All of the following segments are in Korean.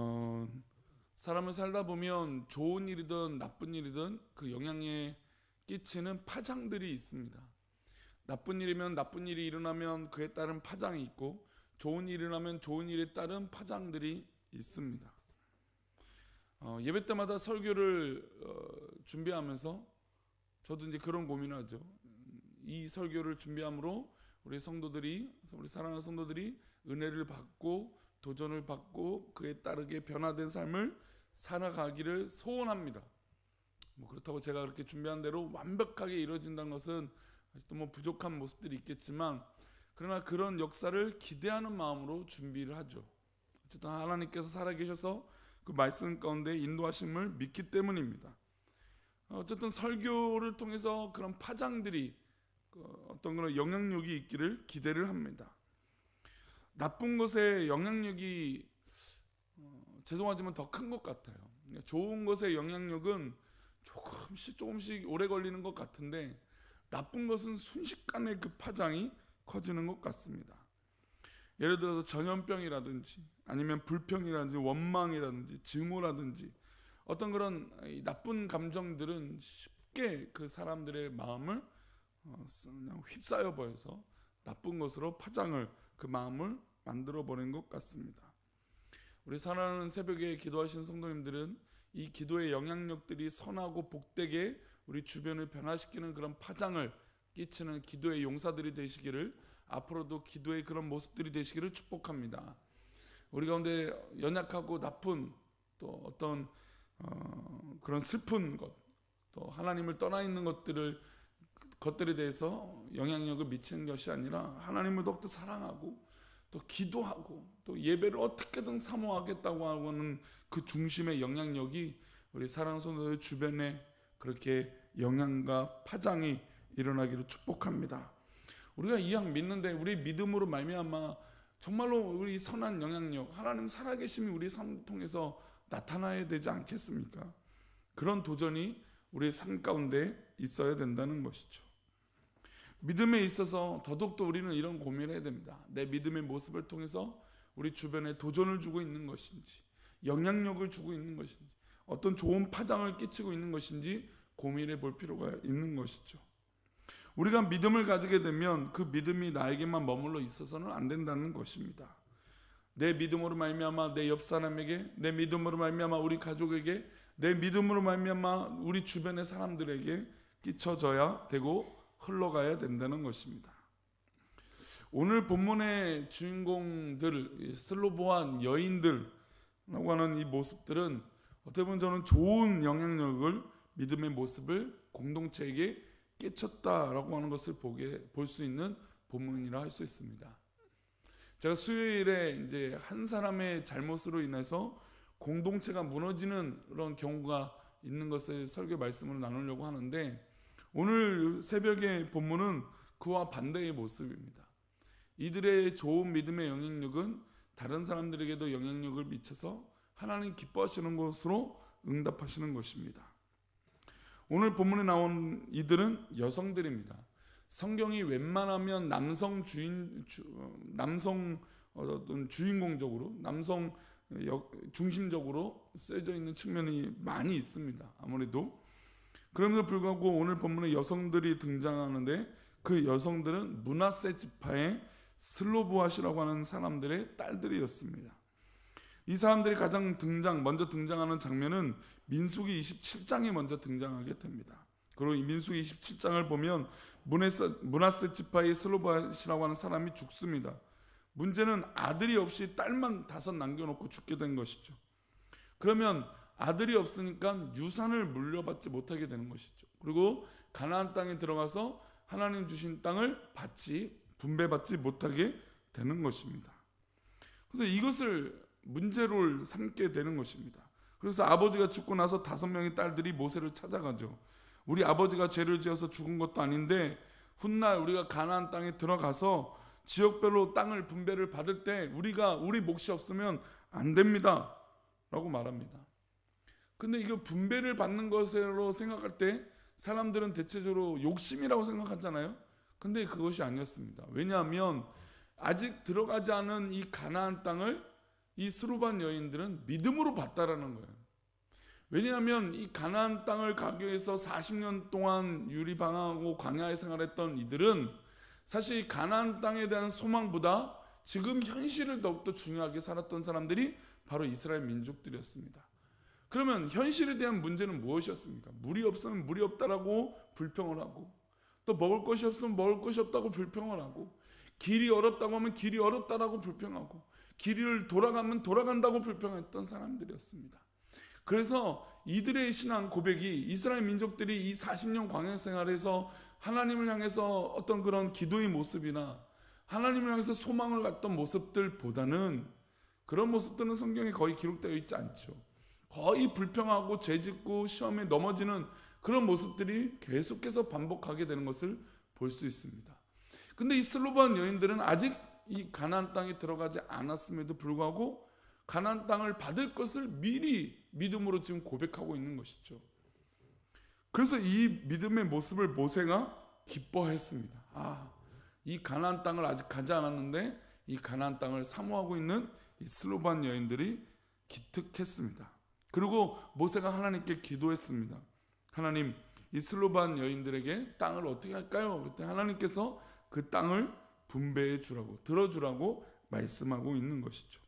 어, 사람을 살다 보면 좋은 일이든 나쁜 일이든 그 영향에 끼치는 파장들이 있습니다. 나쁜 일이면 나쁜 일이 일어나면 그에 따른 파장이 있고 좋은 일이 일어나면 좋은 일에 따른 파장들이 있습니다. 어, 예배 때마다 설교를 어, 준비하면서 저도 이제 그런 고민하죠. 음, 이 설교를 준비함으로 우리 성도들이 우리 사랑하는 성도들이 은혜를 받고 도전을 받고 그에 따르게 변화된 삶을 살아가기를 소원합니다. 뭐 그렇다고 제가 그렇게 준비한 대로 완벽하게 이루어진다는 것은 아직도 뭐 부족한 모습들이 있겠지만 그러나 그런 역사를 기대하는 마음으로 준비를 하죠. 어쨌든 하나님께서 살아계셔서 그 말씀 가운데 인도하심을 믿기 때문입니다. 어쨌든 설교를 통해서 그런 파장들이 그 어떤 그런 영향력이 있기를 기대를 합니다. 나쁜 것에 영향력이 어, 죄송하지만 더 큰 것 같아요. 그러니까 좋은 것의 영향력은 조금씩 조금씩 오래 걸리는 것 같은데 나쁜 것은 순식간에 그 파장이 커지는 것 같습니다. 예를 들어서 전염병이라든지 아니면 불평이라든지 원망이라든지 증오라든지 어떤 그런 나쁜 감정들은 쉽게 그 사람들의 마음을 어, 그냥 휩싸여 버려서 나쁜 것으로 파장을 그 마음을 만들어 버린 것 같습니다. 우리 사랑하는 새벽에 기도하신 성도님들은 이 기도의 영향력들이 선하고 복되게 우리 주변을 변화시키는 그런 파장을 끼치는 기도의 용사들이 되시기를 앞으로도 기도의 그런 모습들이 되시기를 축복합니다. 우리 가운데 연약하고 나쁜 또 어떤 어, 그런 슬픈 것, 또 하나님을 떠나 있는 것들을 것들에 대해서 영향력을 미치는 것이 아니라 하나님을 더욱더 사랑하고 또 기도하고 또 예배를 어떻게든 사모하겠다고 하는 그 중심의 영향력이 우리 사랑 성도들 주변에 그렇게 영향과 파장이 일어나기를 축복합니다. 우리가 이왕 믿는데 우리 믿음으로 말미암아 정말로 우리 선한 영향력 하나님 살아계심이 우리 삶 통해서 나타나야 되지 않겠습니까? 그런 도전이 우리 삶 가운데 있어야 된다는 것이죠. 믿음에 있어서 더더욱더 우리는 이런 고민을 해야 됩니다. 내 믿음의 모습을 통해서 우리 주변에 도전을 주고 있는 것인지, 영향력을 주고 있는 것인지, 어떤 좋은 파장을 끼치고 있는 것인지 고민해 볼 필요가 있는 것이죠. 우리가 믿음을 가지게 되면 그 믿음이 나에게만 머물러 있어서는 안 된다는 것입니다. 내 믿음으로 말미암아 내 옆 사람에게, 내 믿음으로 말미암아 우리 가족에게, 내 믿음으로 말미암아 우리 주변의 사람들에게 끼쳐져야 되고 흘러가야 된다는 것입니다. 오늘 본문의 주인공들 슬로보한 여인들라고 하는 이 모습들은 어떻게 보면 저는 좋은 영향력을 믿음의 모습을 공동체에게 끼쳤다라고 하는 것을 보게 볼 수 있는 본문이라 할 수 있습니다. 제가 수요일에 이제 한 사람의 잘못으로 인해서 공동체가 무너지는 그런 경우가 있는 것을 설교 말씀으로 나누려고 하는데 오늘 새벽의 본문은 그와 반대의 모습입니다. 이들의 좋은 믿음의 영향력은 다른 사람들에게도 영향력을 미쳐서 하나님 기뻐하시는 것으로 응답하시는 것입니다. 오늘 본문에 나온 이들은 여성들입니다. 성경이 웬만하면 남성 주인 주, 남성 어떤 주인공적으로 남성 중심적으로 쓰여져 있는 측면이 많이 있습니다. 아무래도 그럼에도 불구하고 오늘 본문에 여성들이 등장하는데 그 여성들은 문하세 지파의 슬로브아시라고 하는 사람들의 딸들이었습니다. 이 사람들이 가장 등장 먼저 등장하는 장면은 민수기 27장에 먼저 등장하게 됩니다. 그리고 이 민수기 27장을 보면 문하세, 지파의 슬로브아시라고 하는 사람이 죽습니다. 문제는 아들이 없이 딸만 다섯 남겨놓고 죽게 된 것이죠. 그러면 아들이 없으니까 유산을 물려받지 못하게 되는 것이죠. 그리고 가나안 땅에 들어가서 하나님 주신 땅을 받지 분배받지 못하게 되는 것입니다. 그래서 이것을 문제로 삼게 되는 것입니다. 그래서 아버지가 죽고 나서 다섯 명의 딸들이 모세를 찾아가죠. 우리 아버지가 죄를 지어서 죽은 것도 아닌데 훗날 우리가 가나안 땅에 들어가서 지역별로 땅을 분배를 받을 때 우리가 우리 몫이 없으면 안 됩니다라고 말합니다. 근데 이거 분배를 받는 것으로 생각할 때 사람들은 대체적으로 욕심이라고 생각하잖아요. 근데 그것이 아니었습니다. 왜냐하면 아직 들어가지 않은 이 가나안 땅을 이 스루반 여인들은 믿음으로 봤다라는 거예요. 왜냐하면 이 가나안 땅을 가기 위해서 40년 동안 유리방황하고 광야에 생활했던 이들은 사실 가나안 땅에 대한 소망보다 지금 현실을 더욱더 중요하게 살았던 사람들이 바로 이스라엘 민족들이었습니다. 그러면 현실에 대한 문제는 무엇이었습니까? 물이 없으면 물이 없다라고 불평을 하고 또 먹을 것이 없으면 먹을 것이 없다고 불평을 하고 길이 어렵다고 하면 길이 어렵다라고 불평하고 길을 돌아가면 돌아간다고 불평했던 사람들이었습니다. 그래서 이들의 신앙 고백이 이스라엘 민족들이 이 40년 광야 생활에서 하나님을 향해서 어떤 그런 기도의 모습이나 하나님을 향해서 소망을 갖던 모습들보다는 그런 모습들은 성경에 거의 기록되어 있지 않죠. 거의 불평하고 죄짓고 시험에 넘어지는 그런 모습들이 계속해서 반복하게 되는 것을 볼 수 있습니다. 근데 이 슬로반 여인들은 아직 이 가나안 땅에 들어가지 않았음에도 불구하고 가나안 땅을 받을 것을 미리 믿음으로 지금 고백하고 있는 것이죠. 그래서 이 믿음의 모습을 모세가 기뻐했습니다. 아, 이 가나안 땅을 아직 가지 않았는데 이 가나안 땅을 사모하고 있는 이 슬로반 여인들이 기특했습니다. 그리고 모세가 하나님께 기도했습니다. 하나님, 이 슬로반 여인들에게 땅을 어떻게 할까요? 그때 하나님께서 그 땅을 분배해 주라고 들어주라고 말씀하고 있는 것이죠.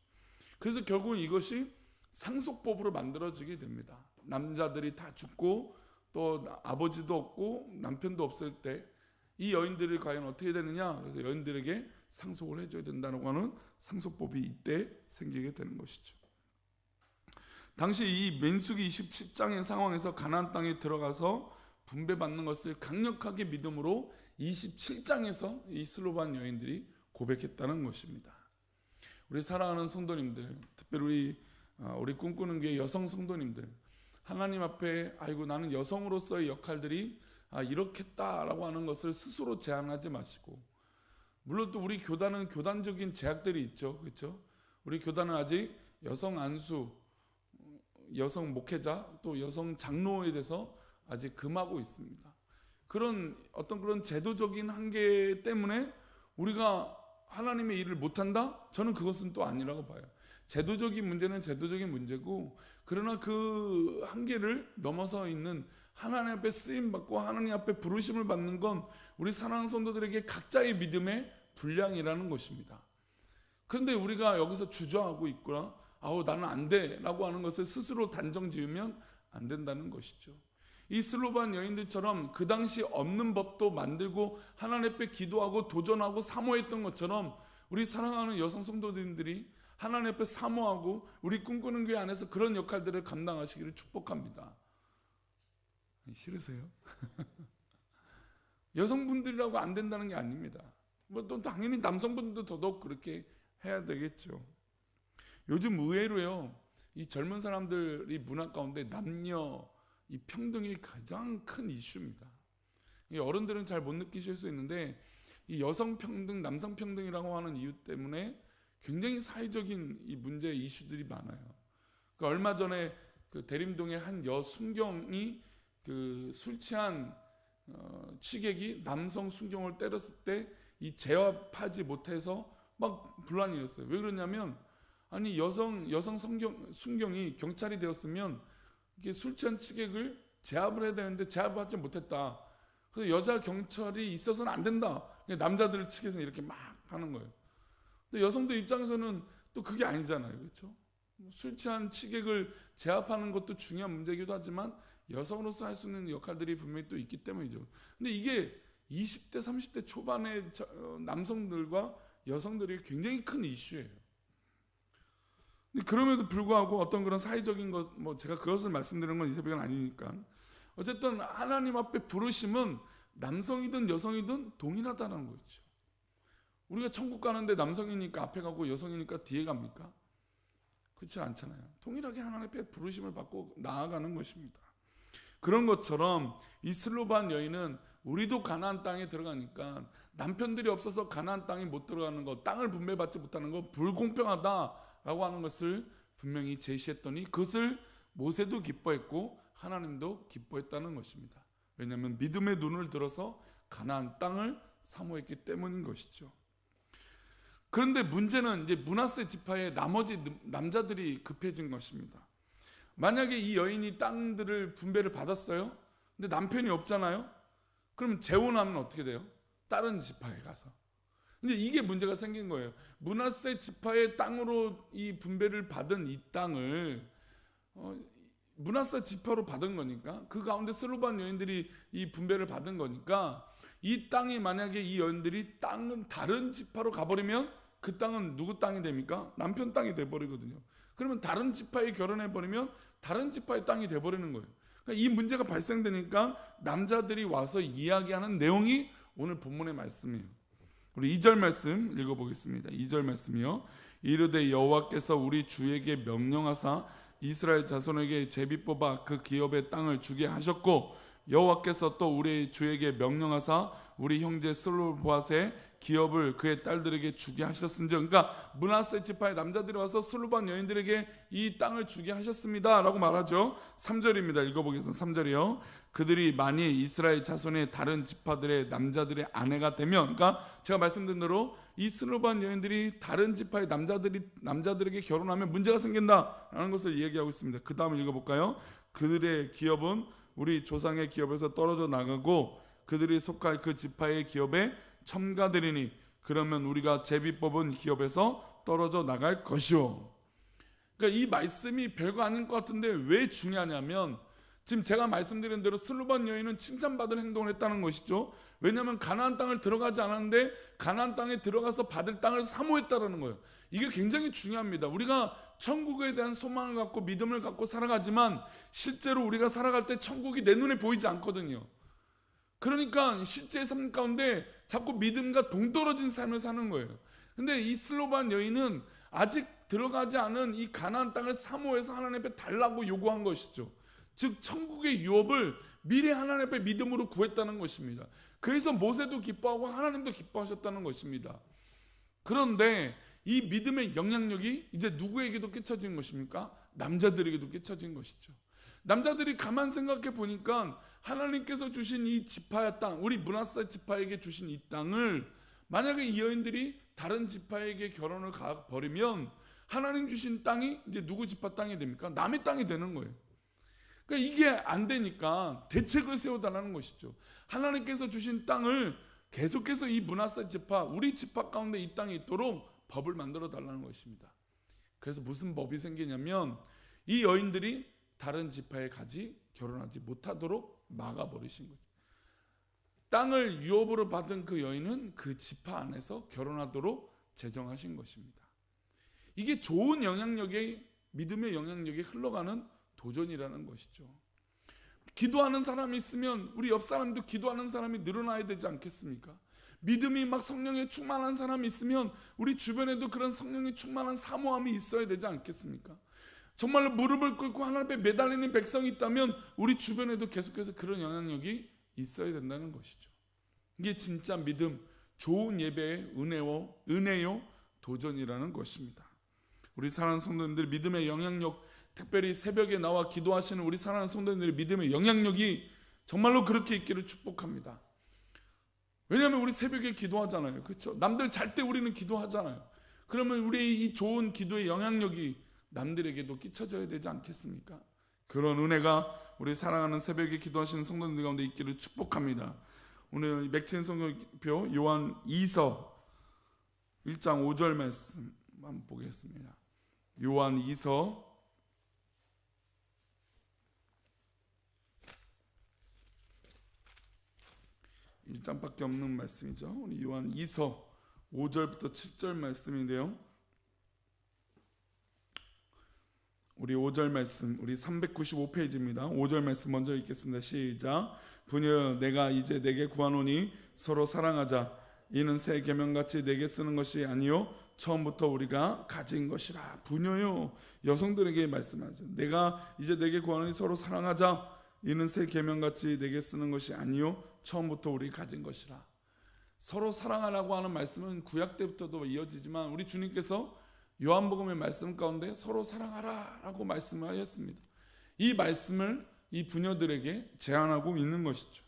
그래서 결국 이것이 상속법으로 만들어지게 됩니다. 남자들이 다 죽고 또 아버지도 없고 남편도 없을 때 이 여인들이 과연 어떻게 되느냐? 그래서 여인들에게 상속을 해줘야 된다고 하는 상속법이 이때 생기게 되는 것이죠. 당시 이 민수기 27장의 상황에서 가나안 땅에 들어가서 분배받는 것을 강력하게 믿음으로 27장에서 이 슬로반 여인들이 고백했다는 것입니다. 우리 사랑하는 성도님들, 특별히 우리 어, 우리 꿈꾸는 교회 여성 성도님들, 하나님 앞에 아이고 나는 여성으로서의 역할들이 아, 이렇겠다라고 하는 것을 스스로 제한하지 마시고, 물론 또 우리 교단은 교단적인 제약들이 있죠, 그렇죠? 우리 교단은 아직 여성 안수, 여성 목회자, 또 여성 장로에 대해서 아직 금하고 있습니다. 그런 어떤 그런 제도적인 한계 때문에 우리가 하나님의 일을 못한다? 저는 그것은 또 아니라고 봐요. 제도적인 문제는 제도적인 문제고, 그러나 그 한계를 넘어서 있는 하나님 앞에 쓰임 받고 하나님 앞에 부르심을 받는 건 우리 사랑하는 성도들에게 각자의 믿음의 분량이라는 것입니다. 그런데 우리가 여기서 주저하고 있거나, 아우 나는 안 돼라고 하는 것을 스스로 단정 지으면 안 된다는 것이죠. 이 슬로반 여인들처럼 그 당시 없는 법도 만들고 하나님 앞에 기도하고 도전하고 사모했던 것처럼 우리 사랑하는 여성 성도들이 하나님 앞에 사모하고 우리 꿈꾸는 교회 안에서 그런 역할들을 감당하시기를 축복합니다. 싫으세요? 여성분들이라고 안 된다는 게 아닙니다. 뭐 또 당연히 남성분들도 더더욱 그렇게 해야 되겠죠. 요즘 의외로요. 이 젊은 사람들이 문화 가운데 남녀 이 평등이 가장 큰 이슈입니다. 이 어른들은 잘 못 느끼실 수 있는데 이 여성 평등, 남성 평등이라고 하는 이유 때문에 굉장히 사회적인 이 문제 이슈들이 많아요. 그 얼마 전에 그 대림동의 한 여순경이 그 술 취한 어, 취객이 남성 순경을 때렸을 때 이 제압하지 못해서 막 분란이 일었어요. 왜 그러냐면 아니 여성 여성 성경 순경이 경찰이 되었으면 이게 술 취한 취객을 제압을 해야 되는데 제압하지 못했다. 그래서 여자 경찰이 있어서는 안 된다. 남자들 측에서 이렇게 막 하는 거예요. 근데 여성들 입장에서는 또 그게 아니잖아요. 그렇죠? 술 취한 취객을 제압하는 것도 중요한 문제이기도 하지만 여성으로서 할 수 있는 역할들이 분명히 또 있기 때문이죠. 근데 이게 20대, 30대 초반의 어, 남성들과 여성들이 굉장히 큰 이슈예요. 그럼에도 불구하고 어떤 그런 사회적인 것, 뭐 제가 그것을 말씀드리는 건 이 새벽은 아니니까. 어쨌든 하나님 앞에 부르심은 남성이든 여성이든 동일하다는 거죠. 우리가 천국 가는데 남성이니까 앞에 가고 여성이니까 뒤에 갑니까? 그렇지 않잖아요. 동일하게 하나님 앞에 부르심을 받고 나아가는 것입니다. 그런 것처럼 이 슬로반 여인은 우리도 가나안 땅에 들어가니까 남편들이 없어서 가나안 땅에 못 들어가는 것, 땅을 분배받지 못하는 것 불공평하다 라고 하는 것을 분명히 제시했더니 그것을 모세도 기뻐했고 하나님도 기뻐했다는 것입니다. 왜냐하면 믿음의 눈을 들어서 가나안 땅을 사모했기 때문인 것이죠. 그런데 문제는 이제 문하세 지파의 나머지 남자들이 급해진 것입니다. 만약에 이 여인이 땅들을 분배를 받았어요. 근데 남편이 없잖아요. 그럼 재혼하면 어떻게 돼요? 다른 지파에 가서. 근데 이게 문제가 생긴 거예요. 문하세 지파의 땅으로 이 분배를 받은 이 땅을 어, 문하세 지파로 받은 거니까 그 가운데 슬로반 여인들이 이 분배를 받은 거니까 이 땅이 만약에 이 여인들이 땅은 다른 지파로 가버리면 그 땅은 누구 땅이 됩니까? 남편 땅이 돼버리거든요. 그러면 다른 지파에 결혼해 버리면 다른 지파의 땅이 돼버리는 거예요. 그러니까 이 문제가 발생되니까 남자들이 와서 이야기하는 내용이 오늘 본문의 말씀이에요. 우리 2절 말씀 읽어보겠습니다. 2절 말씀이요. 이르되 여호와께서 우리 주에게 명령하사 이스라엘 자손에게 제비 뽑아 그 기업의 땅을 주게 하셨고 여호와께서 또 우리 주에게 명령하사 우리 형제 슬로보앗의 기업을 그의 딸들에게 주게 하셨은지 그러니까 문하세 지파의 남자들이 와서 슬로반 여인들에게 이 땅을 주게 하셨습니다라고 말하죠. 3절입니다. 읽어보겠습니다. 3절이요. 그들이 만일 이스라엘 자손의 다른 지파들의 남자들의 아내가 되면 그러니까 제가 말씀드린 대로 이 슬로반 여인들이 다른 지파의 남자들이 남자들에게 결혼하면 문제가 생긴다라는 것을 얘기하고 있습니다. 그 다음을 읽어 볼까요? 그들의 기업은 우리 조상의 기업에서 떨어져 나가고 그들이 속할 그 지파의 기업에 첨가되리니 그러면 우리가 제비 뽑은 기업에서 떨어져 나갈 것이요. 그러니까 이 말씀이 별거 아닌 것 같은데 왜 중요하냐면 지금 제가 말씀드린 대로 슬로반 여인은 칭찬받을 행동을 했다는 것이죠. 왜냐하면 가나안 땅을 들어가지 않았는데 가나안 땅에 들어가서 받을 땅을 사모했다라는 거예요. 이게 굉장히 중요합니다. 우리가 천국에 대한 소망을 갖고 믿음을 갖고 살아가지만 실제로 우리가 살아갈 때 천국이 내 눈에 보이지 않거든요. 그러니까 실제 삶 가운데 자꾸 믿음과 동떨어진 삶을 사는 거예요. 근데 이 슬로반 여인은 아직 들어가지 않은 이 가나안 땅을 사모해서 하나님 앞에 달라고 요구한 것이죠. 즉 천국의 유업을 미래 하나님 앞에 믿음으로 구했다는 것입니다. 그래서 모세도 기뻐하고 하나님도 기뻐하셨다는 것입니다. 그런데 이 믿음의 영향력이 이제 누구에게도 끼쳐진 것입니까? 남자들에게도 끼쳐진 것이죠. 남자들이 가만 생각해 보니까 하나님께서 주신 이 지파의 땅, 우리 문하사 지파에게 주신 이 땅을 만약에 이 여인들이 다른 지파에게 결혼을 가 버리면 하나님 주신 땅이 이제 누구 지파 땅이 됩니까? 남의 땅이 되는 거예요. 그러니까 이게 안 되니까 대책을 세워달라는 것이죠. 하나님께서 주신 땅을 계속해서 이 문하사 지파, 우리 지파 가운데 이 땅이 있도록 법을 만들어 달라는 것입니다. 그래서 무슨 법이 생기냐면 이 여인들이 다른 지파에 가지 결혼하지 못하도록 막아버리신 거죠. 땅을 유업으로 받은 그 여인은 그 지파 안에서 결혼하도록 제정하신 것입니다. 이게 좋은 영향력의 믿음의 영향력이 흘러가는 도전이라는 것이죠. 기도하는 사람이 있으면 우리 옆 사람도 기도하는 사람이 늘어나야 되지 않겠습니까? 믿음이 막 성령에 충만한 사람이 있으면 우리 주변에도 그런 성령에 충만한 사모함이 있어야 되지 않겠습니까? 정말로 무릎을 꿇고 하나님 앞에 매달리는 백성이 있다면 우리 주변에도 계속해서 그런 영향력이 있어야 된다는 것이죠. 이게 진짜 믿음, 좋은 예배의 은혜요, 은혜요, 도전이라는 것입니다. 우리 사랑하는 성도님들 믿음의 영향력, 특별히 새벽에 나와 기도하시는 우리 사랑하는 성도님들의 믿음의 영향력이 정말로 그렇게 있기를 축복합니다. 왜냐하면 우리 새벽에 기도하잖아요. 그렇죠? 남들 잘 때 우리는 기도하잖아요. 그러면 우리 이 좋은 기도의 영향력이 남들에게도 끼쳐져야 되지 않겠습니까? 그런 은혜가 우리 사랑하는 새벽에 기도하시는 성도들 가운데 있기를 축복합니다. 오늘 맥체인 성경표 요한 2서 1장 5절 말씀 한번 보겠습니다. 요한 2서 1장밖에 없는 말씀이죠. 우리 요한 2서 5절부터 7절 말씀인데요. 우리 5절 말씀, 우리 395페이지입니다. 5절 말씀 먼저 읽겠습니다. 시작. 부녀 내가 이제 내게 구하노니 서로 사랑하자. 이는 새 계명같이 내게 쓰는 것이 아니요 처음부터 우리가 가진 것이라. 부녀요 여성들에게 말씀하죠. 내가 이제 내게 구하노니 서로 사랑하자. 이는 새 계명같이 내게 쓰는 것이 아니요 처음부터 우리 가진 것이라. 서로 사랑하라고 하는 말씀은 구약 때부터도 이어지지만 우리 주님께서 요한복음의 말씀 가운데 서로 사랑하라라고 말씀하였습니다. 이 말씀을 이 부녀들에게 제안하고 있는 것이죠.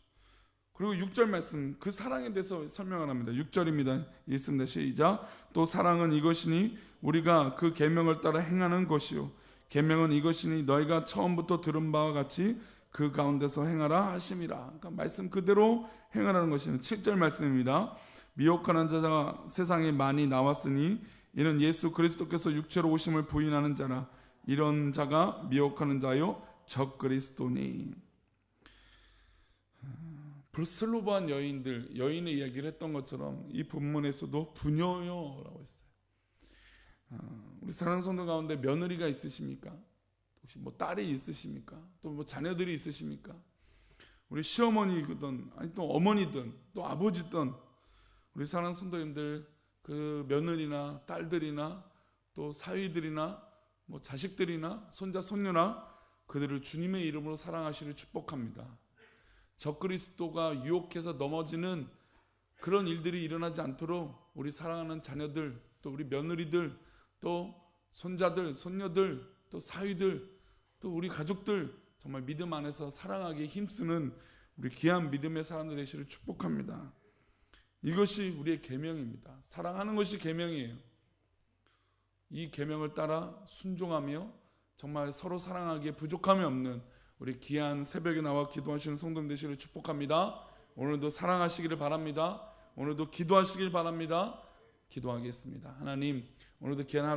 그리고 6절 말씀 그 사랑에 대해서 설명을 합니다. 6절입니다. 읽습니다. 시작. 또 사랑은 이것이니 우리가 그 계명을 따라 행하는 것이요 계명은 이것이니 너희가 처음부터 들은 바와 같이 그 가운데서 행하라 하심이라. 그러니까 말씀 그대로 행하라는 것이는 7절 말씀입니다. 미혹하는 자가 세상에 많이 나왔으니 이는 예수 그리스도께서 육체로 오심을 부인하는 자라 이런 자가 미혹하는 자요 적 그리스도니. 브루셀로바한 여인들 여인의 이야기를 했던 것처럼 이 본문에서도 부녀요라고 했어요. 어, 우리 사랑하는 성도 가운데 며느리가 있으십니까? 혹시 뭐 딸이 있으십니까? 또 뭐 자녀들이 있으십니까? 우리 시어머니든 아니 또 어머니든 또 아버지든 우리 사랑하는 성도님들 그 며느리나 딸들이나 또 사위들이나 뭐 자식들이나 손자 손녀나 그들을 주님의 이름으로 사랑하시를 축복합니다. 적그리스도가 유혹해서 넘어지는 그런 일들이 일어나지 않도록 우리 사랑하는 자녀들 또 우리 며느리들 또 손자들 손녀들 또 사위들 또 우리 가족들 정말 믿음 안에서 사랑하기에 힘쓰는 우리 귀한 믿음의 사람들 되시를 축복합니다. 이것이 우리의 계명입니다. 사랑하는 것이 계명이에요. 이 계명을 따라 순종하며 정말 서로 사랑하기에 부족함이 없는 우리 귀한 새벽에 나와 기도하시는 성도님 되시를 축복합니다. 오늘도 사랑하시기를 바랍니다. 오늘도 기도하시길 바랍니다. 기도하겠습니다. 하나님, 오늘도 귀한 하루